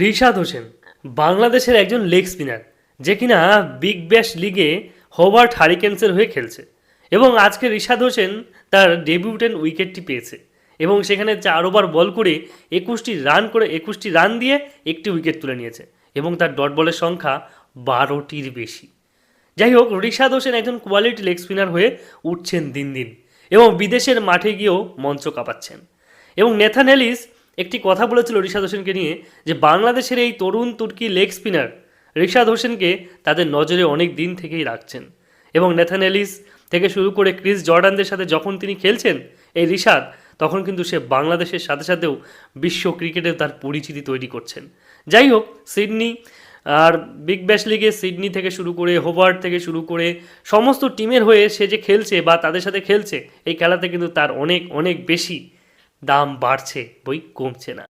রিশাদ হোসেন, বাংলাদেশের একজন leg spinner, যে কিনা বিগ ব্যাশ লিগে হোবার্ট হারিকেন্সের হয়ে খেলছে। এবং আজকে রিশাদ হোসেন তার ডেবিউটেন উইকেটটি পেয়েছে এবং সেখানে চার ওভার বল করে একুশটি রান করে, একুশটি রান দিয়ে একটি উইকেট তুলে নিয়েছে এবং তার ডট বলের সংখ্যা বারোটির বেশি। যাই হোক, রিশাদ হোসেন একজন কোয়ালিটি লেগ স্পিনার হয়ে উঠছেন দিন দিন এবং বিদেশের মাঠে গিয়েও মঞ্চ কাঁপাচ্ছেন। এবং নেথান এলিস একটি কথা বলেছিল ঋষাদ হোসেনকে নিয়ে যে বাংলাদেশের এই তরুণ তুর্কি লেগ স্পিনার ঋষাদ হোসেনকে তাদের নজরে অনেক দিন থেকেই রাখছেন। এবং নেথান এলিস থেকে শুরু করে ক্রিস জর্ডানদের সাথে যখন তিনি খেলছেন এই ঋষাদ তখন কিন্তু সে বাংলাদেশের সাথে সাথেও বিশ্ব ক্রিকেটে তার পরিচিতি তৈরি করছেন। যাই হোক, সিডনি আর বিগ ব্যাশ লিগে সিডনি থেকে শুরু করে, হোবার্ট থেকে শুরু করে, সমস্ত টিমের হয়ে সে যে খেলছে বা তাদের সাথে খেলছে, এই খেলাতে কিন্তু তার অনেক অনেক বেশি দাম বাড়ছে বই কমছে না।